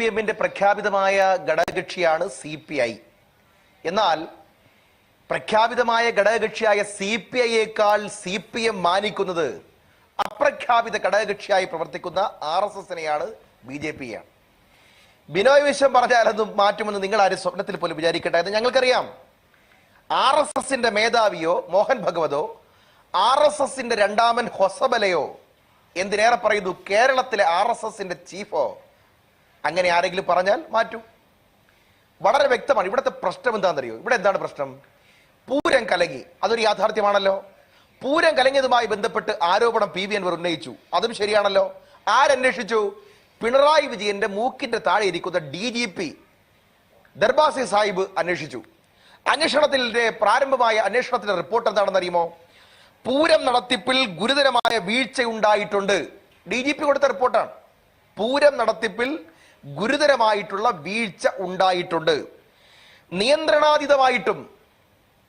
P എമ്മിന്റെ പ്രഖ്യാപിതമായ ഘടകകക്ഷിയാണ് സി പി ഐ എന്നാൽ പ്രഖ്യാപിതമായ ഘടകകക്ഷിയായ സി പി ഐയേക്കാൾ സി പി എം മാനിക്കുന്നത് അപ്രഖ്യാപിത ഘടകകക്ഷിയായി പ്രവർത്തിക്കുന്ന ആർ എസ് എസിനെയാണ് ബി ജെ പിയാണ് ബിനോയ് വിശ്വം പറഞ്ഞാൽ അത് മാറ്റുമെന്ന് നിങ്ങൾ ആരും സ്വപ്നത്തിൽ പോലും വിചാരിക്കട്ടെ എന്ന് ഞങ്ങൾക്കറിയാം. ആർ എസ് എസിന്റെ മേധാവിയോ മോഹൻ ഭഗവതോ ആർ എസ് എസിന്റെ രണ്ടാമൻ ഹൊസബലയോ എന്തിനേറെ പറയുന്നു കേരളത്തിലെ ആർ എസ് എസിന്റെ ചീഫോ അങ്ങനെ ആരെങ്കിലും പറഞ്ഞാൽ മാറ്റൂ. വളരെ വ്യക്തമാണ്. ഇവിടുത്തെ പ്രശ്നം എന്താണെന്നറിയോ? ഇവിടെ എന്താണ് പ്രശ്നം? പൂരം കലങ്ങി. അതൊരു യാഥാർത്ഥ്യമാണല്ലോ. പൂരം കലങ്ങിയതുമായി ബന്ധപ്പെട്ട് ആരോപണം പി വി അൻവർ ഉന്നയിച്ചു. അതും ശരിയാണല്ലോ. ആരന്വേഷിച്ചു? പിണറായി വിജയന്റെ മൂക്കിന്റെ താഴെ ഇരിക്കുന്ന D G P Darvesh Saheb അന്വേഷിച്ചു. അന്വേഷണത്തിന്റെ പ്രാരംഭമായ അന്വേഷണത്തിന്റെ റിപ്പോർട്ട് എന്താണെന്ന് അറിയുമോ പൂരം നടത്തിപ്പിൽ ഗുരുതരമായ വീഴ്ചയുണ്ടായിട്ടുണ്ട്. ഡി ജി പി കൊടുത്ത റിപ്പോർട്ടാണ്. പൂരം നടത്തിപ്പിൽ ഗുരുതരമായിട്ടുള്ള വീഴ്ച ഉണ്ടായിട്ടുണ്ട്. നിയന്ത്രണാതീതമായിട്ടും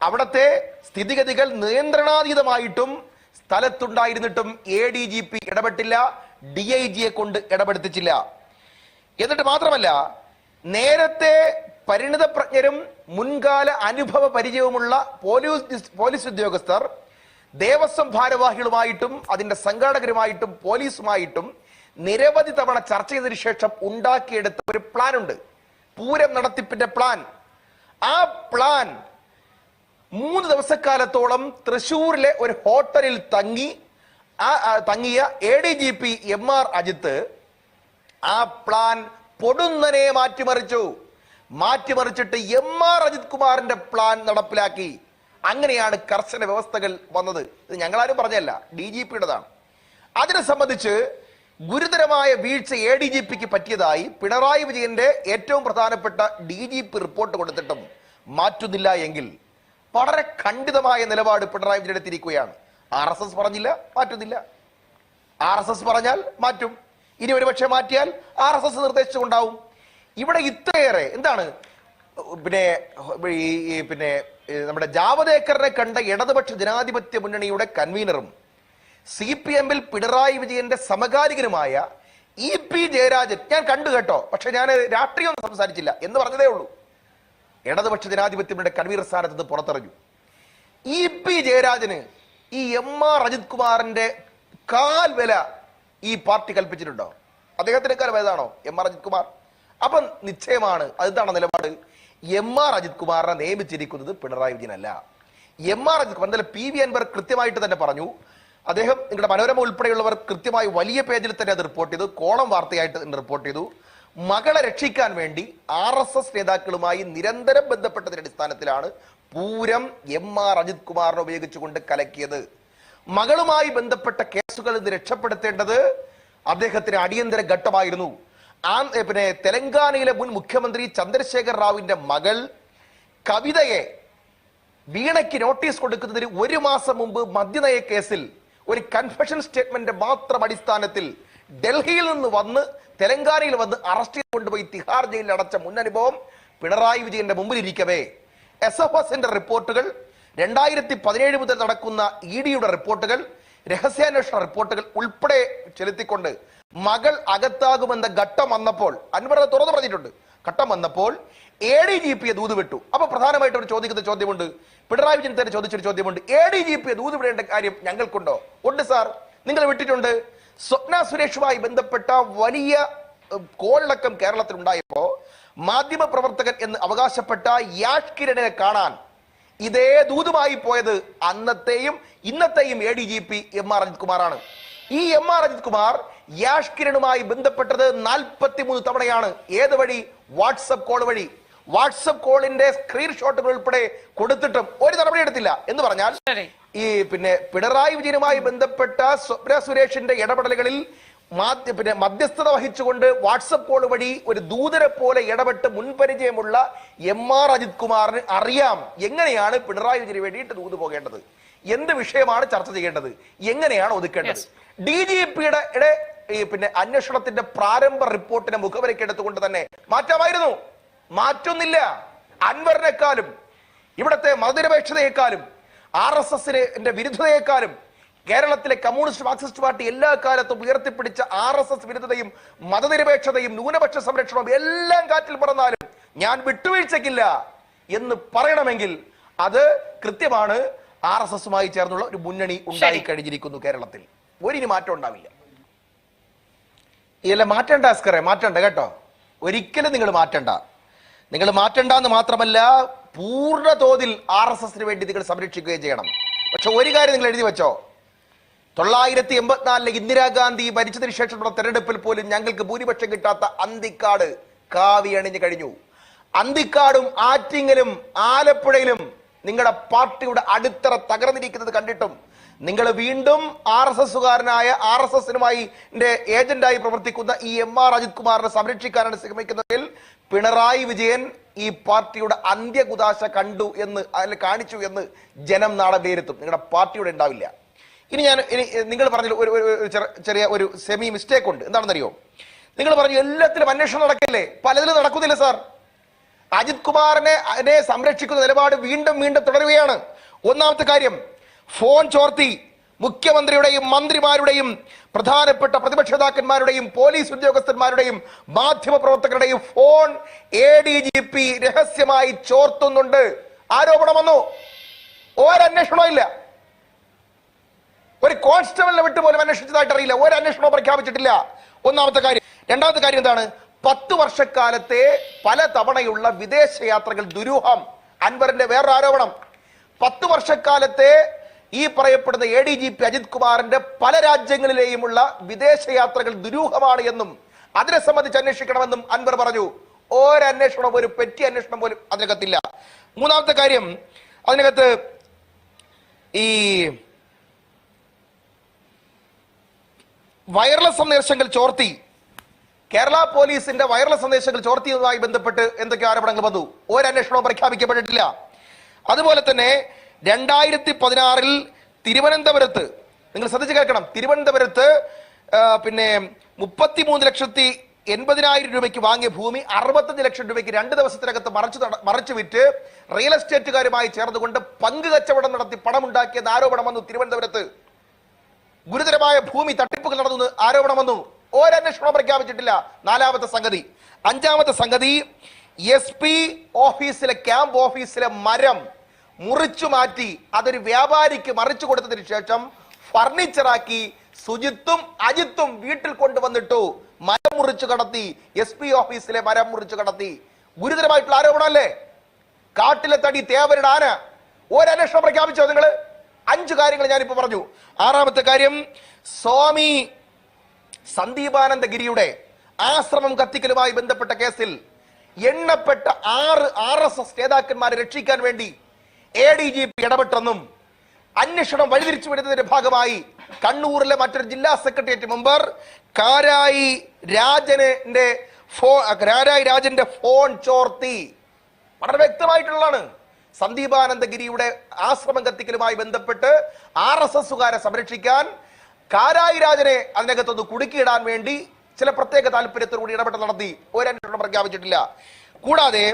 അവിടത്തെ സ്ഥിതിഗതികൾ നിയന്ത്രണാതീതമായിട്ടും സ്ഥലത്തുണ്ടായിരുന്നിട്ടും എ ഡി ജി പി ഇടപെട്ടില്ല ഡി ഐ ജിയെ കൊണ്ട് ഇടപെടുത്തിച്ചില്ല. എന്നിട്ട് മാത്രമല്ല നേരത്തെ പരിണിതപ്രജ്ഞരും മുൻകാല അനുഭവ പരിചയവുമുള്ള പോലീസ് പോലീസ് ഉദ്യോഗസ്ഥർ ദേവസ്വം ഭാരവാഹികളുമായിട്ടും അതിന്റെ സംഘാടകരുമായിട്ടും പോലീസുമായിട്ടും നിരവധി തവണ ചർച്ച ചെയ്തതിനു ശേഷം ഉണ്ടാക്കിയെടുത്ത ഒരു പ്ലാൻ ഉണ്ട്. പൂരം നടത്തിപ്പിന്റെ പ്ലാൻ ആ പ്ലാൻ മൂന്ന് ദിവസക്കാലത്തോളം തൃശൂരിലെ ഒരു ഹോട്ടലിൽ തങ്ങി ആ തങ്ങിയ A D G P M R Ajith ആ പ്ലാൻ പൊടുന്നനെ മാറ്റിമറിച്ചു. മാറ്റിമറിച്ചിട്ട് എം ആർ അജിത് കുമാറിന്റെ പ്ലാൻ നടപ്പിലാക്കി. അങ്ങനെയാണ് കർശന വ്യവസ്ഥകൾ വന്നത്. ഇത് ഞങ്ങളാരും പറഞ്ഞല്ല. ഡി ജി പിയുടേതാണ് അതിനെ സംബന്ധിച്ച് ഗുരുതരമായ വീഴ്ച എ ഡി ജി പിക്ക് പറ്റിയതായി പിണറായി വിജയന്റെ ഏറ്റവും പ്രധാനപ്പെട്ട ഡി ജി പി റിപ്പോർട്ട് കൊടുത്തിട്ടും മാറ്റുന്നില്ല എങ്കിൽ വളരെ ഖണ്ഡിതമായ നിലപാട് പിണറായി വിജയൻ എടുത്തിരിക്കുകയാണ്. ആർ എസ് എസ് പറഞ്ഞില്ല മാറ്റുന്നില്ല. ആർ എസ് എസ് പറഞ്ഞാൽ മാറ്റും. ഇനി ഒരുപക്ഷെ മാറ്റിയാൽ ആർ എസ് എസ് നിർദ്ദേശിച്ചുണ്ടാവും ഇവിടെ ഇത്രയേറെ എന്താണ്? പിന്നെ ഈ പിന്നെ നമ്മുടെ ജാവദേക്കറിനെ കണ്ട ഇടതുപക്ഷ ജനാധിപത്യ മുന്നണിയുടെ കൺവീനറും സി പി എമ്മിൽ പിണറായി വിജയന്റെ സമകാലികനുമായ ഇ പി ജയരാജൻ ഞാൻ കണ്ടു കേട്ടോ പക്ഷെ ഞാൻ രാഷ്ട്രീയമൊന്നും സംസാരിച്ചില്ല എന്ന് പറഞ്ഞതേ ഉള്ളൂ. ഇടതുപക്ഷ ജനാധിപത്യത്തിന്റെ കൺവീർ സ്ഥാനത്ത് നിന്ന് പുറത്തിറങ്ങി. ഇ പി ജയരാജന് ഈ എം ആർ അജിത് കുമാറിന്റെ കാൽ വില ഈ പാർട്ടി കൽപ്പിച്ചിട്ടുണ്ടോ? അദ്ദേഹത്തിന്റെ കാൽ വലുതാണോ എം ആർ അജിത് കുമാർ? അപ്പൊ നിശ്ചയമാണ് അതാണ് നിലപാട്? എം ആർ അജിത് കുമാറിനെ നിയമിച്ചിരിക്കുന്നത് പിണറായി വിജയനല്ല. എം ആർ അജിത് കുമാർ എന്തായാലും പി വി അൻവർ കൃത്യമായിട്ട് തന്നെ പറഞ്ഞു അദ്ദേഹം നിങ്ങളുടെ മനോരമ ഉൾപ്പെടെയുള്ളവർ കൃത്യമായി വലിയ പേജിൽ തന്നെ അത് റിപ്പോർട്ട് ചെയ്തു. കോളം വാർത്തയായിട്ട് റിപ്പോർട്ട് ചെയ്തു. മകളെ രക്ഷിക്കാൻ വേണ്ടി ആർ എസ് എസ് നേതാക്കളുമായി നിരന്തരം ബന്ധപ്പെട്ടതിന്റെ അടിസ്ഥാനത്തിലാണ് പൂരം എം ആർ അജിത് കുമാറിനെ ഉപയോഗിച്ചുകൊണ്ട് കലക്കിയത്. മകളുമായി ബന്ധപ്പെട്ട കേസുകൾ ഇത് രക്ഷപ്പെടുത്തേണ്ടത് അദ്ദേഹത്തിന് അടിയന്തര ഘട്ടമായിരുന്നു. ആ പിന്നെ തെലങ്കാനയിലെ മുൻ മുഖ്യമന്ത്രി ചന്ദ്രശേഖർ റാവുവിന്റെ മകൾ കവിതയെ വീണയ്ക്ക് നോട്ടീസ് കൊടുക്കുന്നതിന് ഒരു മാസം മുമ്പ് മദ്യനയ കേസിൽ ഒരു കൺഫഷൻ സ്റ്റേറ്റ്മെന്റ് മാത്രം അടിസ്ഥാനത്തിൽ ഡൽഹിയിൽ നിന്ന് വന്ന് തെലങ്കാനയിൽ വന്ന് അറസ്റ്റ് ചെയ്ത് കൊണ്ടുപോയി തിഹാർ ജയിലിൽ അടച്ച മുൻ അനുഭവം പിണറായി വിജയന്റെ മുമ്പിൽ ഇരിക്കവേ എസ് എഫ് എസിന്റെ റിപ്പോർട്ടുകൾ രണ്ടായിരത്തി പതിനേഴ് മുതൽ നടക്കുന്ന ഇ ഡിയുടെ റിപ്പോർട്ടുകൾ രഹസ്യാന്വേഷണ റിപ്പോർട്ടുകൾ ഉൾപ്പെടെ ചെലുത്തിക്കൊണ്ട് മകൾ അകത്താകുമെന്ന ഘട്ടം വന്നപ്പോൾ അൻവർ തുറന്നു പറഞ്ഞിട്ടുണ്ട്. ഘട്ടം വന്നപ്പോൾ എ ഡി ജി പിയെ ദൂത് വിട്ടു. അപ്പൊ പ്രധാനമായിട്ട് അവർ ചോദിക്കുന്ന ചോദ്യമുണ്ട്. പിണറായി വിജയൻ തന്നെ ചോദിച്ചൊരു ചോദ്യമുണ്ട്. എ ഡി ജി പിയെ ദൂത് വിടേണ്ട കാര്യം ഞങ്ങൾക്കുണ്ടോ? ഉണ്ട് സാർ. നിങ്ങൾ വിട്ടിട്ടുണ്ട്. സ്വപ്ന സുരേഷുമായി ബന്ധപ്പെട്ട വലിയ കോളിളക്കം കേരളത്തിൽ ഉണ്ടായപ്പോ മാധ്യമ പ്രവർത്തകൻ എന്ന് അവകാശപ്പെട്ട യാഷ് കിരണിനെ കാണാൻ ഇതേ ദൂതുമായി പോയത് അന്നത്തെയും ഇന്നത്തെയും A D G P M R Ajith കുമാറാണ്. ഈ എം ആർ അജിത് കുമാർ യാഷ് കിരണുമായി ബന്ധപ്പെട്ടത് നാൽപ്പത്തിമൂന്ന് തവണയാണ്. ഏത് വഴി? വാട്സപ്പ് കോൾ വഴി. വാട്സപ്പ് കോളിന്റെ സ്ക്രീൻഷോട്ടുകൾ ഉൾപ്പെടെ കൊടുത്തിട്ടും ഒരു നടപടി എടുത്തില്ല എന്ന് പറഞ്ഞാൽ ഈ പിന്നെ പിണറായി വിജയനുമായി ബന്ധപ്പെട്ട സ്വപ്ന സുരേഷിന്റെ ഇടപെടലുകളിൽ മാധ്യ പിന്നെ മധ്യസ്ഥത വഹിച്ചുകൊണ്ട് വാട്സപ്പ് കോൾ വഴി ഒരു ദൂതരെ പോലെ ഇടപെട്ട് മുൻപരിചയമുള്ള എം ആർ അജിത് കുമാറിന് അറിയാം എങ്ങനെയാണ് പിണറായി വിജയന് വേണ്ടിയിട്ട് ദൂത് പോകേണ്ടത്. എന്ത് വിഷയമാണ് ചർച്ച ചെയ്യേണ്ടത്? എങ്ങനെയാണ് ഒതുക്കേണ്ടത്? ഡി ജി പിയുടെ ഇടെ പിന്നെ അന്വേഷണത്തിന്റെ പ്രാരംഭ റിപ്പോർട്ടിനെ മുഖവരയ്ക്ക് എടുത്തുകൊണ്ട് തന്നെ മാറ്റാമായിരുന്നു. മാറ്റൊന്നില്ല അൻവറിനെക്കാളും ഇവിടത്തെ മതനിരപേക്ഷതയെക്കാളും ആർ എസ് എസിന്റെ വിരുദ്ധതയെക്കാളും കേരളത്തിലെ കമ്മ്യൂണിസ്റ്റ് മാർക്സിസ്റ്റ് പാർട്ടി എല്ലാ കാലത്തും ഉയർത്തിപ്പിടിച്ച ആർ എസ് എസ് വിരുദ്ധതയും മതനിരപേക്ഷതയും ന്യൂനപക്ഷ സംരക്ഷണവും എല്ലാം കാറ്റിൽ പറന്നാലും ഞാൻ വിട്ടുവീഴ്ചയ്ക്കില്ല എന്ന് പറയണമെങ്കിൽ അത് കൃത്യമാണ് ആർ എസ് എസുമായി ചേർന്നുള്ള ഒരു മുന്നണി ഉണ്ടായി കഴിഞ്ഞിരിക്കുന്നു കേരളത്തിൽ. ഒരിനി മാറ്റം ഉണ്ടാവില്ല. ഇല്ല മാറ്റണ്ട അസ്കറെ മാറ്റണ്ട കേട്ടോ. ഒരിക്കലും നിങ്ങൾ മാറ്റണ്ട. നിങ്ങൾ മാറ്റണ്ട എന്ന് മാത്രമല്ല പൂർണ തോതിൽ ആർ എസ് എസിന് വേണ്ടി നിങ്ങൾ സംരക്ഷിക്കുകയും ചെയ്യണം. പക്ഷെ ഒരു കാര്യം നിങ്ങൾ എഴുതി വെച്ചോ. തൊള്ളായിരത്തി എൺപത്തിനാലിലെ ഇന്ദിരാഗാന്ധി മരിച്ചതിന് ശേഷമുള്ള തെരഞ്ഞെടുപ്പിൽ പോലും ഞങ്ങൾക്ക് ഭൂരിപക്ഷം കിട്ടാത്ത അന്തിക്കാട് കാവി അണിഞ്ഞു കഴിഞ്ഞു. അന്തിക്കാടും ആറ്റിങ്ങലും ആലപ്പുഴയിലും നിങ്ങളുടെ പാർട്ടിയുടെ അടിത്തറ തകർന്നിരിക്കുന്നത് കണ്ടിട്ടും നിങ്ങൾ വീണ്ടും ആർ എസ് എസുകാരനായ ആർ എസ് എസിനുമായി ഏജന്റായി പ്രവർത്തിക്കുന്ന ഈ എം ആർ അജിത് കുമാറിനെ സംരക്ഷിക്കാനാണ് ശ്രമിക്കുന്നതിൽ പിണറായി വിജയൻ ഈ പാർട്ടിയുടെ അന്ത്യകുതാശ കണ്ടു എന്ന് അതിൽ കാണിച്ചു എന്ന് ജനം നാളെ വിലയിരുത്തും. നിങ്ങളുടെ പാർട്ടിയുടെ ഉണ്ടാവില്ല. ഇനി ഞാൻ ഇനി നിങ്ങൾ പറഞ്ഞ ഒരു ഒരു- ഒരു ചെറ- ചെറിയ ഒരു സെമി മിസ്റ്റേക്ക് ഉണ്ട്. എന്താണെന്നറിയോ? നിങ്ങൾ പറഞ്ഞു എല്ലാത്തിലും അന്വേഷണം നടക്കില്ലേ? പലതിലും നടക്കുന്നില്ല സാർ അജിത് കുമാറിനെ സംരക്ഷിക്കുന്ന നിലപാട് വീണ്ടും വീണ്ടും തുടരുകയാണ്. ഒന്നാമത്തെ കാര്യം ഫോൺ ചോർത്തി മുഖ്യമന്ത്രിയുടെയും മന്ത്രിമാരുടെയും പ്രധാനപ്പെട്ട പ്രതിപക്ഷ നേതാക്കന്മാരുടെയും പോലീസ് ഉദ്യോഗസ്ഥന്മാരുടെയും മാധ്യമ പ്രവർത്തകരുടെയും phone A D G P രഹസ്യമായി ചോർത്തുന്നുണ്ട്. ആരോപണം വന്നു. ഒരന്വേഷണവും ഇല്ല. ഒരു കോൺസ്റ്റബിളിനെ വിട്ട് പോലും അന്വേഷിച്ചതായിട്ട് അറിയില്ല ഒരു അന്വേഷണവും പ്രഖ്യാപിച്ചിട്ടില്ല. ഒന്നാമത്തെ കാര്യം രണ്ടാമത്തെ കാര്യം എന്താണ്? പത്ത് വർഷക്കാലത്തെ പല തവണയുള്ള വിദേശ യാത്രകൾ ദുരൂഹം. അൻവറിന്റെ വേറൊരു ആരോപണം. പത്ത് വർഷക്കാലത്തെ ഈ പറയപ്പെടുന്ന A D G P Ajith കുമാറിന്റെ പല രാജ്യങ്ങളിലെയുമുള്ള വിദേശ യാത്രകൾ ദുരൂഹമാണ് എന്നും അതിനെ സംബന്ധിച്ച് അന്വേഷിക്കണമെന്നും അൻവർ പറഞ്ഞു. ഒരന്വേഷണം ഒരു പെറ്റി അന്വേഷണം പോലും അതിനകത്തില്ല. മൂന്നാമത്തെ കാര്യം അതിനകത്ത് ഈ വയർലെസ് സന്ദേശങ്ങൾ ചോർത്തി. കേരള പോലീസിന്റെ വയർലെസ് സന്ദേശങ്ങൾ ചോർത്തിയതുമായി ബന്ധപ്പെട്ട് എന്തൊക്കെ ആരോപണങ്ങൾ വന്നു? ഒരന്വേഷണവും പ്രഖ്യാപിക്കപ്പെട്ടിട്ടില്ല. അതുപോലെ തന്നെ രണ്ടായിരത്തി പതിനാറിൽ തിരുവനന്തപുരത്ത് നിങ്ങൾ ശ്രദ്ധിച്ചു കേൾക്കണം തിരുവനന്തപുരത്ത് പിന്നെ മുപ്പത്തിമൂന്ന് ലക്ഷത്തി എൺപതിനായിരം രൂപയ്ക്ക് വാങ്ങിയ ഭൂമി അറുപത്തഞ്ച് ലക്ഷം രൂപയ്ക്ക് രണ്ട് ദിവസത്തിനകത്ത് മറച്ചു മറച്ചു വിറ്റ് റിയൽ എസ്റ്റേറ്റുകാരുമായി ചേർന്നുകൊണ്ട് പങ്ക് കച്ചവടം നടത്തി പണമുണ്ടാക്കിയെന്ന് ആരോപണം വന്നു തിരുവനന്തപുരത്ത്. ഗുരുതരമായ ഭൂമി തട്ടിപ്പുകൾ നടന്നു ആരോപണം വന്നു. ഒരന്വേഷണവും പ്രഖ്യാപിച്ചിട്ടില്ല. നാലാമത്തെ സംഗതി. അഞ്ചാമത്തെ സംഗതി എസ് പി ഓഫീസിലെ ക്യാമ്പ് ഓഫീസിലെ മരം മുറിച്ചു മാറ്റി അതൊരു വ്യാപാരിക്ക് മറിച്ചു കൊടുത്തതിന് ശേഷം ഫർണിച്ചറാക്കി സുജിത്തും അജിത്തും വീട്ടിൽ കൊണ്ടുവന്നിട്ടു മരം മുറിച്ചു കടത്തി എസ് പി ഓഫീസിലെ മരം മുറിച്ചു കടത്തി. ഗുരുതരമായിട്ടുള്ള ആരോപണമല്ലേ കാട്ടിലെ തടി തേവരുടെ ആന. ഒരന്വേഷണം പ്രഖ്യാപിച്ചോ നിങ്ങൾ? അഞ്ചു കാര്യങ്ങൾ ഞാനിപ്പോ പറഞ്ഞു. ആറാമത്തെ കാര്യം സ്വാമി സന്ദീപാനന്ദഗിരിയുടെ ആശ്രമം കത്തിക്കലുമായി ബന്ധപ്പെട്ട കേസിൽ എണ്ണപ്പെട്ട ആറ് ആർ എസ് എസ് നേതാക്കന്മാരെ രക്ഷിക്കാൻ വേണ്ടി എ ഡി ജി പി ഇടപെട്ടെന്നും അന്വേഷണം വഴിതിരിച്ചു വിടുന്നതിന്റെ ഭാഗമായി കണ്ണൂരിലെ മറ്റൊരു ജില്ലാ സെക്രട്ടേറിയറ്റ് മെമ്പർ കാരായി രാജനെ ഫോ കാരായി രാജന്റെ ഫോൺ ചോർത്തി. വളരെ വ്യക്തമായിട്ടുള്ളതാണ്. സന്ദീപാനന്ദഗിരിയുടെ ആശ്രമം കത്തിക്കലുമായി ബന്ധപ്പെട്ട് ആർ എസ് എസുകാരെ സംരക്ഷിക്കാൻ കാരായി രാജനെ അതിനകത്തൊന്ന് കുടുക്കിയിടാൻ വേണ്ടി ചില പ്രത്യേക താല്പര്യത്തോടുകൂടി ഇടപെടൽ നടത്തി. ഒരന്വേഷണം പ്രഖ്യാപിച്ചിട്ടില്ല. കൂടാതെ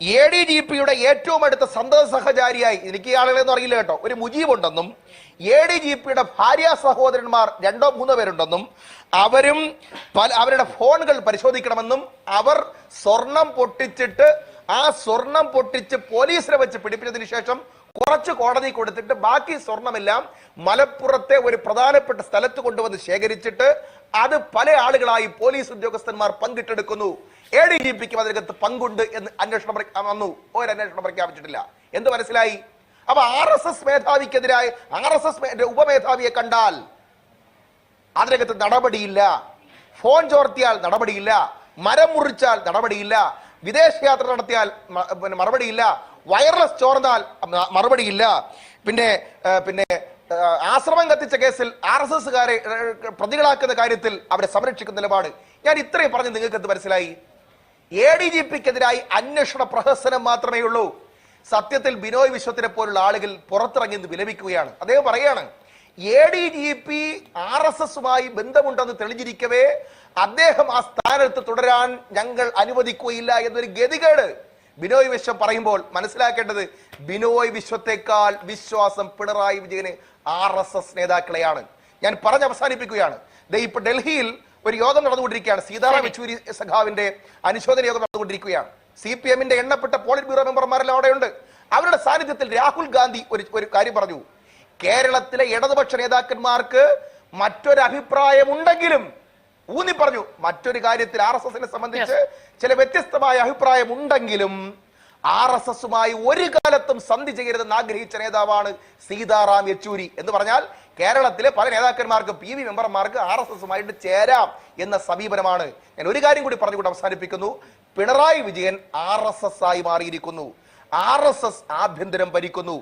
എ ഡി ജി പിയുടെ ഏറ്റവും അടുത്ത സന്തത സഹചാരിയായി എനിക്ക് ഈ ആളുകളെന്ന് അറിയില്ല കേട്ടോ. ഒരു മുജീബ് ഉണ്ടെന്നും എ ഡി ജി പിയുടെ ഭാര്യ സഹോദരന്മാർ രണ്ടോ മൂന്നോ പേരുണ്ടെന്നും അവരും പല അവരുടെ ഫോണുകൾ പരിശോധിക്കണമെന്നും അവർ സ്വർണം പൊട്ടിച്ചിട്ട് ആ സ്വർണം പൊട്ടിച്ച് പോലീസിനെ വെച്ച് പിടിപ്പിച്ചതിന് ശേഷം കുറച്ച് കോടതി കൊടുത്തിട്ട് ബാക്കി സ്വർണമെല്ലാം മലപ്പുറത്തെ ഒരു പ്രധാനപ്പെട്ട സ്ഥലത്ത് കൊണ്ടുവന്ന് ശേഖരിച്ചിട്ട് അത് പല ആളുകളായി പോലീസ് ഉദ്യോഗസ്ഥന്മാർ പങ്കിട്ടെടുക്കുന്നു. എ ഡി ജി പിക്കും അതിനകത്ത് പങ്കുണ്ട് എന്ന് അന്വേഷണം വന്നു. ഒരു അന്വേഷണം പ്രഖ്യാപിച്ചിട്ടില്ല. എന്ത് മനസ്സിലായി? അപ്പൊ ആർ എസ് എസ് മേധാവിക്കെതിരായ ആർ എസ് എസ് ഉപമേധാവിയെ കണ്ടാൽ അതിനകത്ത് നടപടിയില്ല. ഫോൺ ചോർത്തിയാൽ നടപടിയില്ല. മരം മുറിച്ചാൽ നടപടിയില്ല. വിദേശയാത്ര നടത്തിയാൽ മറുപടിയില്ല. വയർലെസ് ചോർന്നാൽ മറുപടിയില്ല. പിന്നെ പിന്നെ ആശ്രമം കത്തിച്ച കേസിൽ ആർ എസ് എസ്സുകാരെ പ്രതികളാക്കുന്ന കാര്യത്തിൽ അവരെ സംരക്ഷിക്കുന്ന നിലപാട്. ഞാൻ ഇത്രയും പറഞ്ഞ് നിങ്ങൾക്ക് എന്ത് മനസ്സിലായി? എ ഡി ജി പിക്കെതിരായി അന്വേഷണ പ്രഹസനം മാത്രമേ ഉള്ളൂ. സത്യത്തിൽ ബിനോയ് വിശ്വത്തിനെ പോലുള്ള ആളുകൾ പുറത്തിറങ്ങി വിലപിക്കുകയാണ്. അദ്ദേഹം പറയാണ് A D G P R S എസുമായി ബന്ധമുണ്ടെന്ന് തെളിഞ്ഞിരിക്കവേ അദ്ദേഹം ആ സ്ഥാനത്ത് തുടരാൻ ഞങ്ങൾ അനുവദിക്കുകയില്ല എന്നൊരു ഗതികേട്. ബിനോയ് വിശ്വം പറയുമ്പോൾ മനസ്സിലാക്കേണ്ടത് ബിനോയ് വിശ്വത്തെക്കാൾ വിശ്വാസം പിണറായി വിജയന് ആർ എസ് എസ് നേതാക്കളെയാണ്. ഞാൻ പറഞ്ഞ് അവസാനിപ്പിക്കുകയാണ്. ഇപ്പൊ ഡൽഹിയിൽ ഒരു യോഗം നടന്നുകൊണ്ടിരിക്കുകയാണ്. സീതാറാം യെച്ചൂരി സഖാവിന്റെ അനുശോചന യോഗം നടന്നുകൊണ്ടിരിക്കുകയാണ്. സി പി എമ്മിന്റെ എണ്ണപ്പെട്ട പോളിറ്റ് ബ്യൂറോ മെമ്പർമാരെല്ലാം അവിടെയുണ്ട്. അവരുടെ സാന്നിധ്യത്തിൽ രാഹുൽ ഗാന്ധി ഒരു ഒരു കാര്യം പറഞ്ഞു. കേരളത്തിലെ ഇടതുപക്ഷ നേതാക്കന്മാർക്ക് മറ്റൊരു അഭിപ്രായം ഉണ്ടെങ്കിലും ഊന്നി പറഞ്ഞു മറ്റൊരു കാര്യത്തിൽ ആർ എസ് എസിനെ സംബന്ധിച്ച് ചില വ്യത്യസ്തമായ അഭിപ്രായം ഉണ്ടെങ്കിലും ആർ എസ് എസുമായി ഒരു കാലത്തും സന്ധി ചെയ്യരുതെന്ന് ആഗ്രഹിച്ച നേതാവാണ് സീതാറാം യെച്ചൂരി എന്ന് പറഞ്ഞാൽ കേരളത്തിലെ പല നേതാക്കന്മാർക്ക് പി വി മെമ്പർമാർക്ക് ആർ എസ് എസുമായിട്ട് ചേരാം എന്ന സമീപനമാണ്. ഞാൻ ഒരു കാര്യം കൂടി പറഞ്ഞുകൊണ്ട് അവസാനിപ്പിക്കുന്നു. Pinarayi Vijayan R S S ആയി മാറിയിരിക്കുന്നു. ആർ എസ് എസ് ആഭ്യന്തരം ഭരിക്കുന്നു.